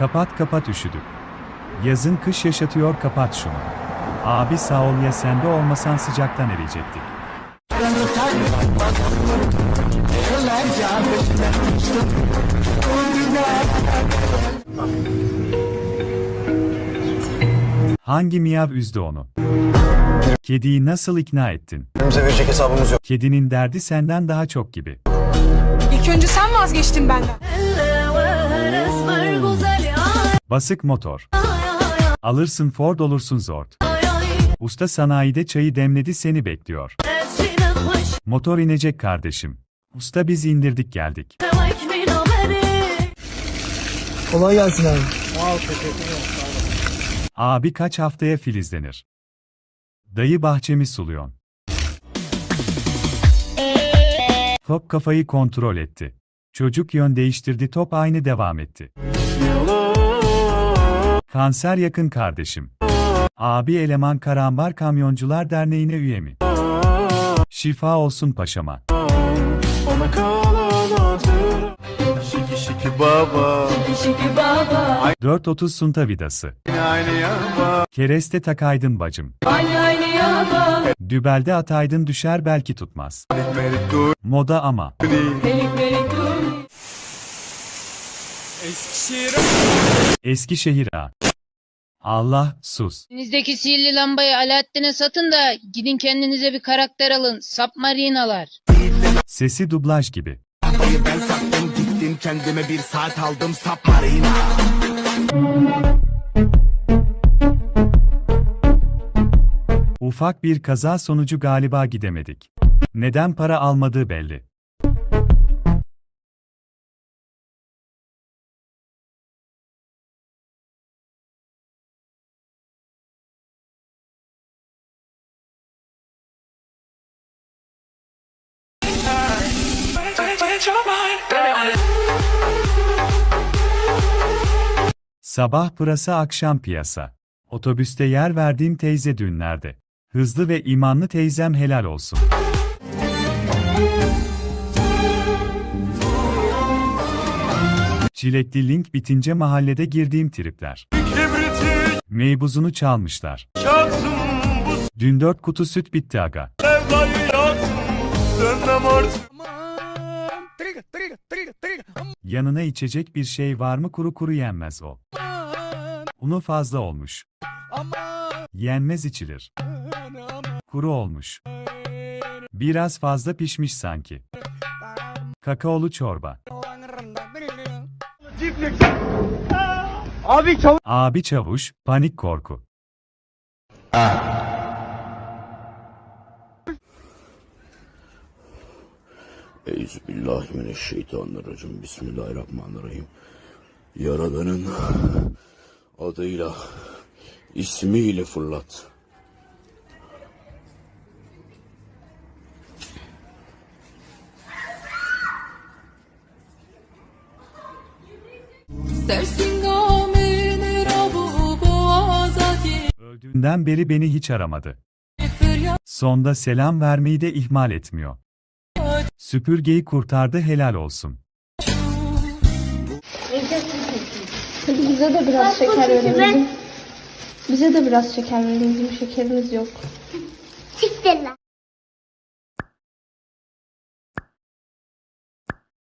Kapat kapat üşüdük. Yazın kış yaşatıyor kapat şunu. Abi sağ ol ya sende olmasan sıcaktan eriyecektik. Hangi miyav üzdü onu? Kediyi nasıl ikna ettin? Bize verecek hesabımız yok. Kedinin derdi senden daha çok gibi. İlk önce sen vazgeçtin benden. Basık motor. Alırsın Ford olursun Zord. Usta sanayide çayı demledi seni bekliyor. Motor inecek kardeşim. Usta biz indirdik geldik. Kolay gelsin abi. Abi kaç haftaya filizlenir? Dayı bahçemi suluyon. Top kafayı kontrol etti. Çocuk yön değiştirdi top aynı devam etti. Kanser yakın kardeşim. Abi eleman Karambar Kamyoncular Derneği'ne üye mi? Şifa olsun paşama. Şiki şiki baba. 430 sunta vidası. Aynı. Kereste takaydın bacım. Dübelde ataydın düşer belki tutmaz. Moda ama. Eskişehir A. Allah sus. Elinizdeki sihirli lambayı Alaaddin'e satın da gidin kendinize bir karakter alın. Submarinalar. Sesi dublaj gibi. Ben sattım gittim kendime bir saat aldım submarina Ufak bir kaza sonucu galiba gidemedik. Neden para almadığı belli. Sabah pırasa akşam piyasa. Otobüste yer verdiğim teyze dünlerde. Hızlı ve imanlı teyzem helal olsun. Çilekli link bitince mahallede girdiğim tripler. Meybuzunu çalmışlar. Dün dört kutu süt bitti aga. sevdayı yaksın. Dönmem artık. Yanına içecek bir şey var mı kuru kuru yenmez o. Unu fazla olmuş. Yenmez içilir. Kuru olmuş. Biraz fazla pişmiş sanki. Kakaolu çorba. Abi çabuk. Abi çavuş, panik korku. Euzubillahimineşşeytanirracim. Bismillahirrahmanirrahim. Yaradanın adıyla ismiyle fırlat. Öldüğünden beri beni hiç aramadı. Sonda selam vermeyi de ihmal etmiyor. Süpürgeyi kurtardı helal olsun. Hadi bize de biraz şeker verin. Bizim. Bize de biraz şeker verin. Bizim şekerimiz yok. Siktir lan.